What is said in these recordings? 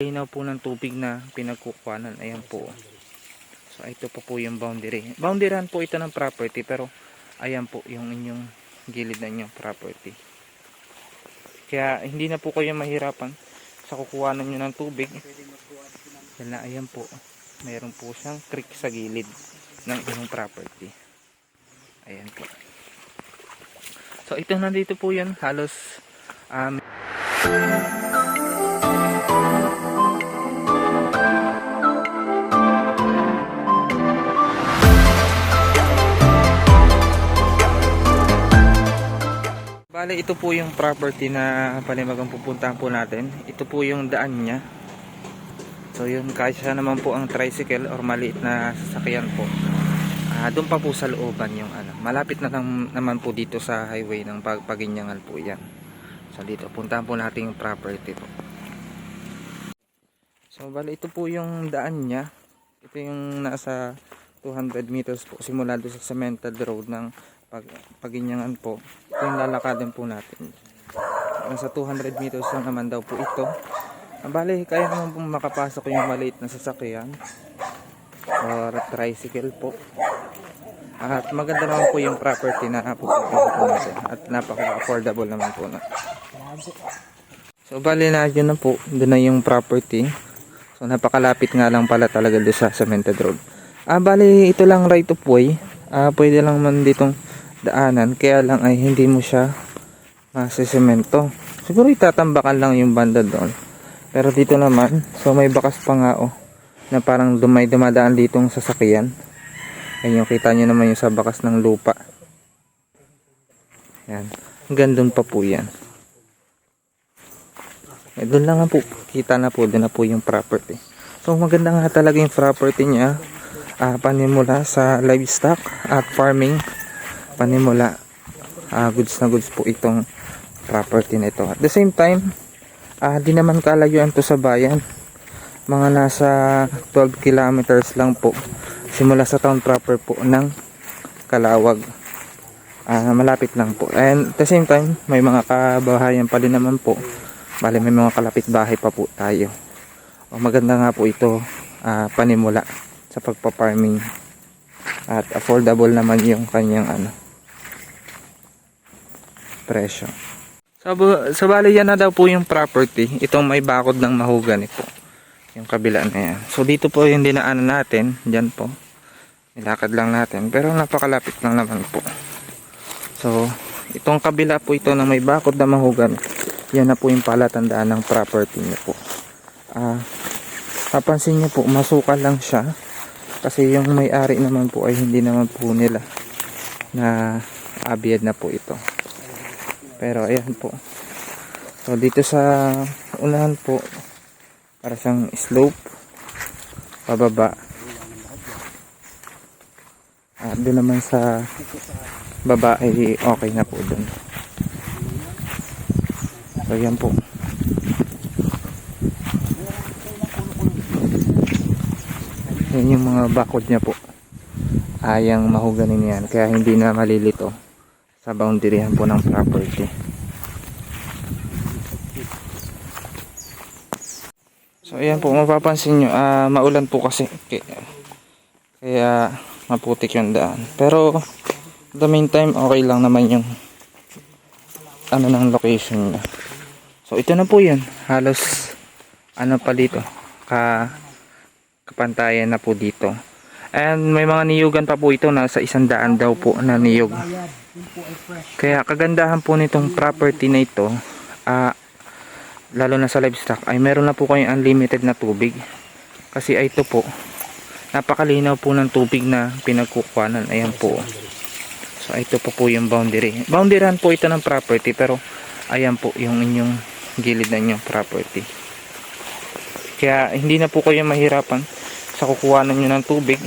Linaw po ng tubig na pinagkukuhanan. Ayan po. So ito po po yung boundary. Boundaryhan po ito ng property pero ayan po yung inyong gilid na inyong property. Kaya hindi na po kayo mahirapan sa kukuhanan nyo ng tubig. Na ayan po. Mayroon po siyang creek sa gilid ng inyong property. Ayan po. So ito nandito po yun. Halos um, Bale, ito po yung property na palimagang pupuntahan po natin. Ito po yung daan niya. So yun, kahit siya naman po ang tricycle or maliit na sasakyan po. Ah, doon pa po sa looban yung ano. Malapit na lang, naman po dito sa highway ng pag Paginyangan po yan. So dito, puntahan po natin yung property po. So bale, ito po yung daan niya. Ito yung nasa 200 meters po simula doon sa cemented road ng pag Paginyangan po. Yung lalakadan po natin. Nasa 200 meters lang naman daw po ito. Ah, Bale, kaya naman po makapasok yung maliit na sasakyan or tricycle po. At maganda naman po yung property na pupunta po natin. At napaka-affordable naman po na. So, bali na yun na po. Doon na yung property. So, napakalapit nga lang pala talaga doon sa cemented road. Ah, bali, ito lang right of way. Ah, pwede lang man ditong daanan. Kaya lang ay hindi mo siya masisemento. Siguro itatambakan lang yung banda doon. Pero dito naman, so may bakas pa nga oh. Na parang dumay dumadaan ditong sasakyan. Ayan yung kita nyo naman yung sa bakas ng lupa. Yan. Hanggang doon pa po yan. Eh, doon lang po. Kita na po. Doon na po yung property. So maganda nga talaga yung property niya. Ah, panimula sa livestock at farming. Panimula. Ah, goods na goods po itong property na ito. At the same time, ah, di naman kalayuan to sa bayan. Mga nasa 12 kilometers lang po. Simula sa town proper po ng Kalawag. Ah, malapit lang po. And at the same time, may mga kabahayan pa din naman po. Bali may mga kalapit bahay pa po tayo. O, maganda nga po ito ah, panimula sa pagpa-farming. At affordable naman yung kanyang ano presyo. So, so bali yan na daw po yung property. Itong may bakod ng mahugani po. Yung kabila na yan. So dito po yung dinaanan natin. Diyan po. Nilakad lang natin. Pero napakalapit lang naman po. So itong kabila po ito na may bakod na mahugan. Yan na po yung palatandaan ng property niyo po. Ah, papansin niyo po, masukal lang siya. Kasi yung may-ari naman po ay hindi naman po nila na abiyad na po ito. Pero ayan po. So dito sa unahan po para siyang slope pababa. At doon naman sa baba ay okay na po doon. So ayan po. Yan yung mga bakod niya po. Ayang mahuganin yan. Kaya hindi na malilito sa boundaryhan po ng property. So ayan po, mapapansin nyo, ah, maulan po kasi. Kaya, kaya maputik yung daan. Pero, the meantime, okay lang naman yung ano ng location niya. So ito na po yun. Halos, ano pa dito, ka, kapantayan na po dito. And may mga niyugan pa po ito, nasa isang daan daw po na niyog. Kaya kagandahan po nitong property na ito, ah, lalo na sa livestock, ay meron na po kayong unlimited na tubig. Kasi ay ito po, napakalinaw po ng tubig na pinagkukuhanan. Ayan po. So ito po po yung boundary. Boundaryhan po ito ng property pero ayan po yung inyong gilid na inyong property. Kaya hindi na po kayo mahirapan sa kukuhanan nyo ng tubig.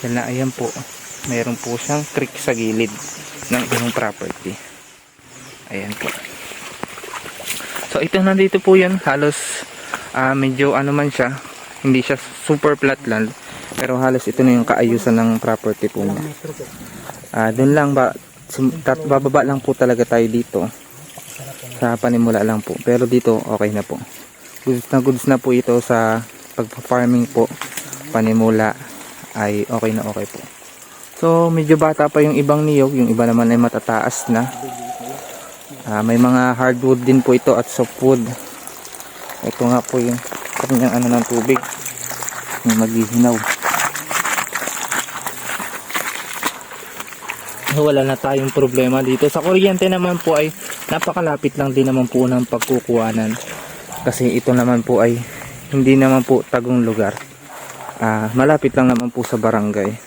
Dahil na ayan po, mayroon po siyang creek sa gilid ng inyong property. Ayan po. So ito nandito po yun, halos ah, medyo ano man siya, hindi siya super flat land, pero halos ito na yung kaayusan ng property po niya. Ah, doon lang ba, tat, bababa lang po talaga tayo dito. Sa panimula lang po, pero dito okay na po. goods na goods na po ito sa pagpa-farming po panimula ay okay na okay po. So medyo bata pa yung ibang niyog, yung iba naman ay matataas na. Ah, may mga hardwood din po ito at softwood. Ito nga po yung kanyang ano ng tubig. Yung maghihinaw. Wala na tayong problema dito. Sa kuryente naman po ay napakalapit lang din naman po ng pagkukuhanan. Kasi ito naman po ay hindi naman po tagong lugar. Ah, malapit lang naman po sa barangay.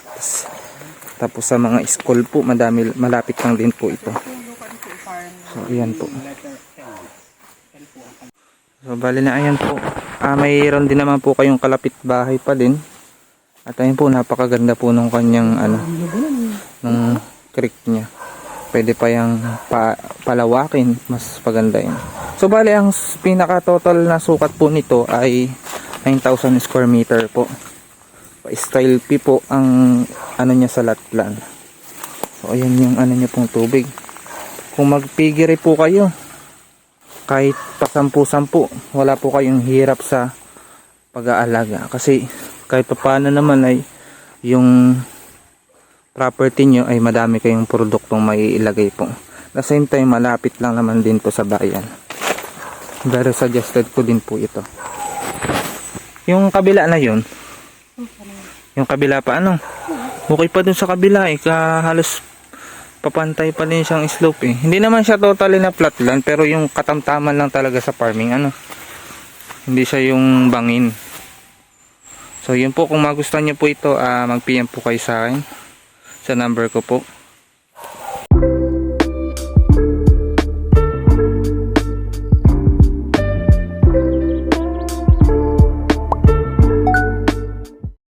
Tapos, sa mga school po, madami, malapit lang din po ito. So, ayan po. So, bali na ayan po. Ah, mayroon din naman po kayong kalapit bahay pa din. At ayun po, napakaganda po nung kanyang ano, nung creek niya. Pwede pa yung pa, palawakin, mas pagandahin. So, bali, ang pinaka-total na sukat po nito ay 9,000 square meter po. Pa-style P po ang ano niya sa latlan. So, ayan yung ano niya pong tubig. Kung magpigiri po kayo, kahit pasampu-sampu, wala po kayong hirap sa pag-aalaga. Kasi kahit paano naman ay yung property nyo ay madami kayong produktong may ilagay po. The same time, malapit lang naman din po sa bayan. Very suggested ko din po ito. Yung kabila na yun, yung kabila pa ano, okay pa dun sa kabila eh, ka papantay pa din siyang slope eh. Hindi naman siya totally na flatland pero yung katamtaman lang talaga sa farming ano. Hindi siya yung bangin. So yun po kung magustuhan niyo po ito, ah, mag-PM po kayo sa akin sa number ko po.